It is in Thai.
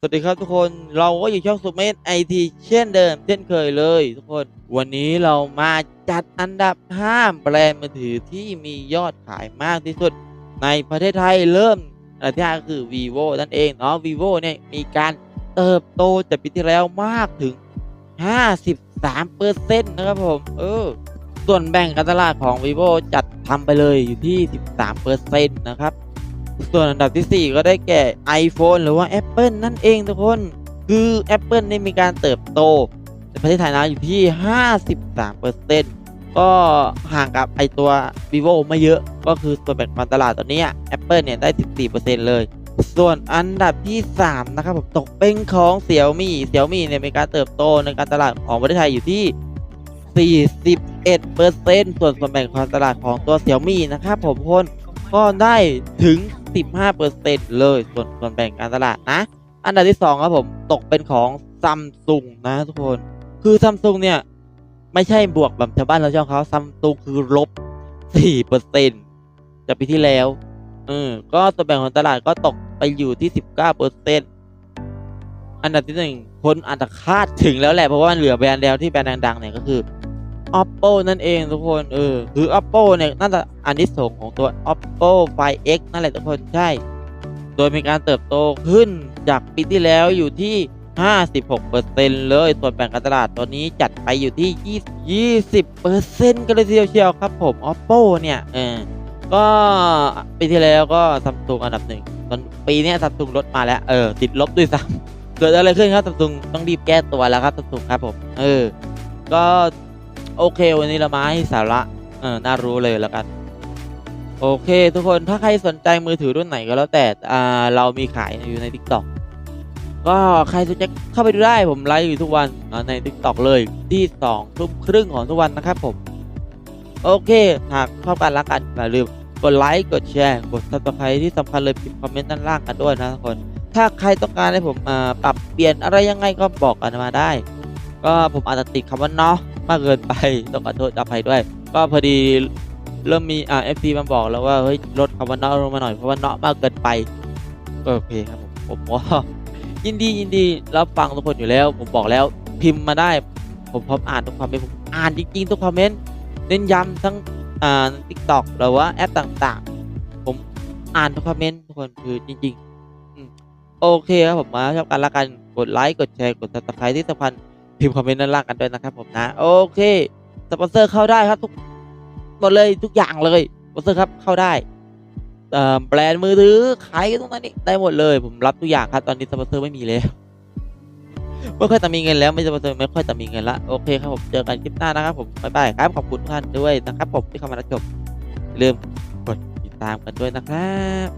สวัสดีครับทุกคนเราก็อยู่ช่องสุเมธไอทีเช่นเดิม เช่นเคยเลยทุกคน วันนี้เรามาจัดอันดับ 5 แบรนด์มือถือที่มียอดขายมากที่สุด ในประเทศไทยเริ่มอันดับที่ห้าก็คือ vivo นั่นเองเนาะ vivo เนี่ยมีการเติบโตจากปีที่แล้วมากถึง 53%นะครับผม เออ ส่วนแบ่งการตลาดของ vivo จัดทำไปเลยอยู่ที่ 13%นะครับ ส่วนอันดับทีสี่ 4 ก็ได้แก่ iPhone หรือว่า Apple นั่นเองทุกคน คือ Apple ได้มีการเติบโตในประเทศไทยนะอยู่ที่ 53%ก็ห่างกับไอตัว vivo ไม่เยอะ ก็คือส่วนแบ่งการตลาดตอนนี้ Apple เนี่ยได้ 14%เลย ส่วนอันดับที่ 3 นะครับผมตกเป็นของ Xiaomi Xiaomi เนี่ยมีการเติบโตในการตลาดของประเทศไทยอยู่ที่41%ส่วนส่วนแบ่งการตลาดของตัว Xiaomi นะครับผมทุกคนก็ได้ถึง 15%เลยส่วนส่วนแบ่งการตลาดนะ อันดับที่ 2 ครับผม ตกเป็นของซัมซุงนะทุกคน คือซัมซุงเนี่ย ไม่ใช่บวกแบบชาวบ้านเราชอบเขาซัมซุงคือลบ 4%จากปีที่แล้วเออก็ส่วนแบ่งของตลาดก็ตกไปอยู่ที่ 19%อันดับที่หนึ่งคนอาจจะคาดถึงแล้วแหละเพราะว่ามันเหลือแบรนด์เดียวที่แบรนด์ดังๆเนี่ยก็คือ oppo นั่นเองทุกคนเออคือ oppo เนี่ยน่าจะอันที่สงของตัว oppo find x นั่นแหละทุกคนใช่ โดยมีการเติบโตขึ้นจากปีที่แล้วอยู่ที่ 56%เลยส่วนแบ่งการตลาดตัวนี้จัดไปอยู่ที่ 20%กันเลยทีเดียวเชียวครับผม oppo เนี่ยเออก็ปีที่แล้วก็ซัมซุงอันดับหนึ่งตอนปีนี้ซัมซุงลดมาแล้วเออติดลบด้วยซ้ำเกิดอะไรขึ้นครับซัมซุงต้องรีบแก้ตัวแล้วครับซัมซุงครับผมเออก็ โอเค วันนี้เรามาให้สาระเออน่ารู้เลยแล้วกัน โอเคทุกคนถ้าใครสนใจมือถือรุ่นไหนก็แล้วแต่อ่าเรามีขายอยู่ใน t ิ k t o k ก็ใครสนใจเข้าไปดูได้ผมไลฟ์อยู่ทุกวันใน t ิ k t o k เลยที่สองทุ่มครึ่งของทุกวันนะครับผมโอเค หากชอบการรักกันอย่าลืมกดไลค์กดแชร์กด subscribe ที่สำคัญเลยพิมพ์คอมเมนต์ด้านล่างกันด้วยนะทุกคน ถ้าใครต้องการให้ผมปรับเปลี่ยนอะไรยังไงก็บอกกันมาได้ ก็ผมอาจจะติดคำว่าเนาะ มากเกินไปต้องขอโทษอภัยด้วย ก็พอดีเริ่มมีอ่าเอฟซีมาบอกแล้วว่าเฮ้ยลดคำว่าเนาะลงมาหน่อยเพราะว่าเนาะมากเกินไปโอเคครับผมผมก็ยินดียินดีรับฟังทุกคนอยู่แล้ว ผมบอกแล้วพิมพ์มาได้ ผมพร้อมอ่านทุกคอมเมนต์ผมอ่านจริงๆทุกคอมเมนต์เน้นย้ำทั้งอ่าทิกตอกหรือว่าแอปต่างๆ ผมอ่านทุกคอมเมนต์ทุกคนคือจริงๆโอเคครับผมมาชอบกันละกันกดไลค์กดแชร์กด subscribe ที่สำคัญ พิมพ์คอมเมนต์ด้านล่างกันด้วยนะครับผมนะ โอเคสปอนเซอร์เข้าได้ครับทุกหมดเลยทุกอย่างเลยสปอนเซอร์ครับเข้าได้แบรนด์มือถือขายตรงนั้นนี่ได้หมดเลย ผมรับทุกอย่างครับตอนนี้สปอนเซอร์ไม่มีแล้วไม่ค่อยจะมีเงินแล้วไม่สปอนเซอร์ไม่ค่อยจะมีเงินละโอเคครับผมเจอกันคลิปหน้านะครับผมบ๊ายบายครับขอบคุณทุกท่านด้วยนะครับผมที่เข้ามารับชมอย่าลืมกดติดตามกันด้วยนะครับ